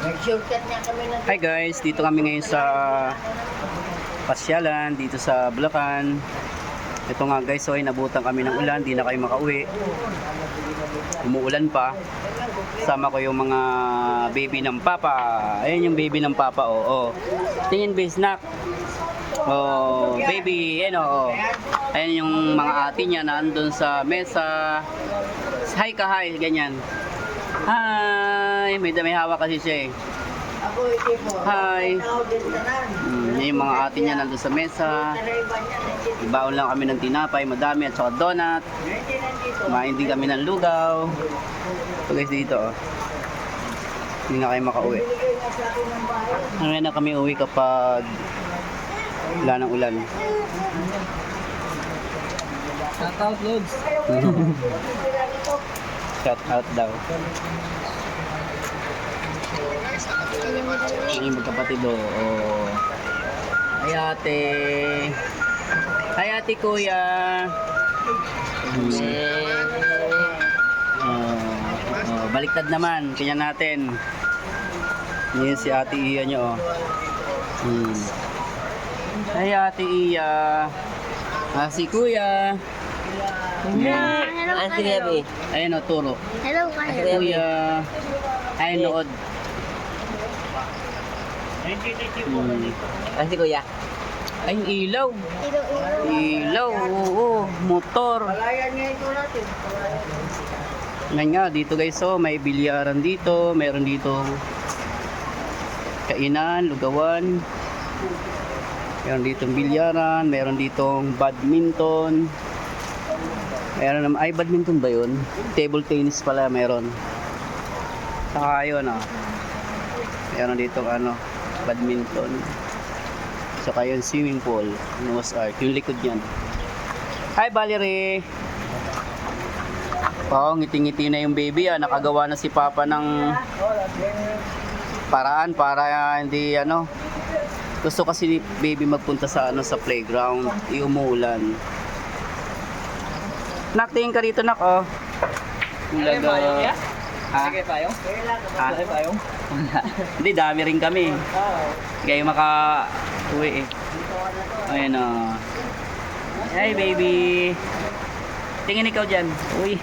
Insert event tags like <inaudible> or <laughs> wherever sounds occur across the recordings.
Hi guys, dito kami ngayon sa pasyalan, dito sa Bulacan. Ito nga guys, so ay nabutan kami ng ulan, di na kayo makauwi. Umuulan pa. Sama ko yung mga baby ng papa. Ayan yung baby ng papa, oh. oh. Tingin ba, snack? Oh, baby, ayan oh. oh. Ayan yung mga ate niya na andun sa mesa. Hi ka, hi, ganyan. Hi! May, may hawak kasi siya eh. Ako, hindi po. Hi. Mm, yung mga ate niya nandun sa mesa. Ibaon lang kami ng tinapay, madami at saka donut. Kumain din kami ng lugaw. Ito guys dito oh. Hindi na kayo makauwi. Ngayon na kami uwi kapag wala ng ulan. Shoutout, Lods. <laughs> Shout out daw. Yung magkapatid oh. oh. Ay ate. Ay ate kuya. Hmm. Oh, oh, baliktad naman, kanya natin. Yan si Ate Iya nyo, oh. Hmm. Ay, Ate Iya. Ah, si Kuya. Hello Ang kayo. sinabi. Ayun, oh, turo. Hello kayo. Kuya. Ay, nood. Hmm. Ang si Kuya. Ay, ilaw. Ilaw, oo, motor. Ngayon nga, dito guys, oh, may bilyaran dito, meron dito kainan, lugawan. Meron dito bilyaran, meron ditong badminton. Meron naman, ay badminton ba yun? Table tennis pala meron. Saka yun, ah. Meron dito ano, badminton. Saka yun, swimming pool, Noah's Ark, yung likod niyan. Hi, Valerie! Oo, ngiti-ngiti na yung baby ah. Nakagawa na si Papa ng paraan para hindi ano. Gusto kasi ni baby magpunta sa ano sa playground. Iumuulan. Nak, tingin ka rito, nak, oh. Laga. Ha? Sige tayo. Ha? Sige. Wala. Hindi, dami rin kami. Kaya maka uwi eh. Ayan oh. Hey baby. Tingin ikaw dyan. Uy.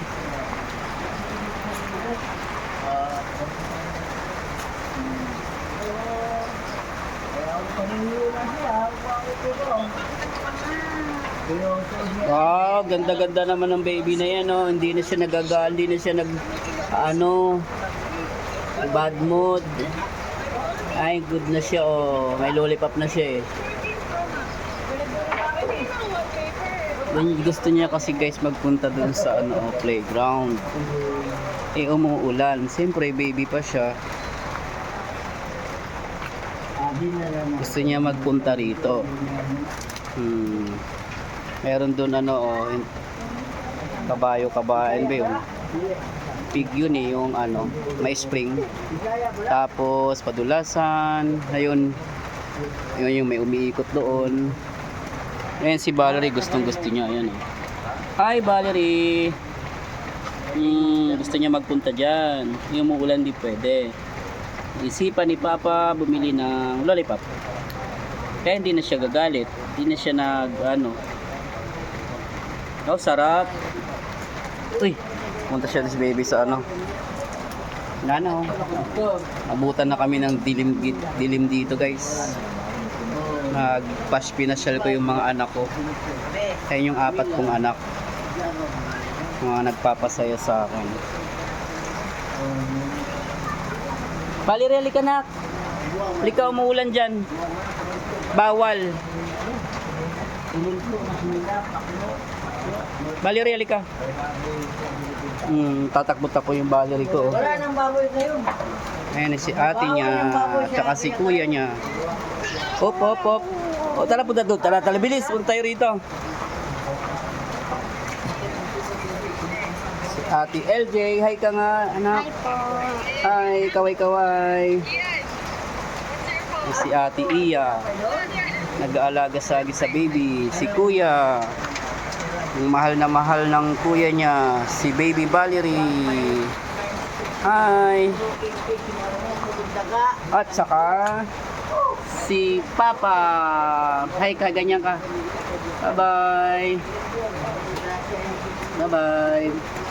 Wow, ganda-ganda naman ng baby na yan, oh. Hindi na siya nagagal, hindi na siya nag, ano, bad mood. Ay, good na siya, oh. May lollipop na siya, eh. Gusto niya kasi guys magpunta dun sa ano, playground. Eh, umuulan. Siyempre, baby pa siya. Gusto niya magpunta rito. Hmm. Meron doon ano, oh, kabayo, kabayan ba yun? Pig yun eh, yung ano, may spring. Tapos, padulasan. Ayun, yun yung may umiikot doon. Ayan si Valerie, gustong gusto niya. Ayan oh. Hi Valerie! Hmm, gusto niya magpunta dyan. Yung umuulan di pwede. Isipan ni Papa bumili ng lollipop. Kaya hindi na siya gagalit. Hindi na siya nag ano. Oh, sarap. Uy, punta siya si baby sa ano. Wala na oh. Abutan na kami ng dilim, dilim dito guys. Nagpash pinasyal ko yung mga anak ko. Ayun yung apat kong anak. Mga nagpapasaya sa akin. Palireli ka nak. Lika umuulan dyan. Bawal. Valerie, ka. Hmm, tatakbo-takbo yung Valerie ko. oh. Wala nang baboy ngayon. Ayan si ate niya, tsaka si kuya niya. Hop, hop, hop. O, tara punta doon. Tara, tara, bilis. Punta tayo rito. Si ate LJ. Hi ka nga, anak. Hi po. Hi, kaway-kaway. Si ate Iya. Nag-aalaga sa sa baby. Si kuya. Yung mahal na mahal ng kuya niya. Si baby Valerie. Hi. At saka si Papa. Hi ka, ganyan ka. Bye-bye. Bye-bye.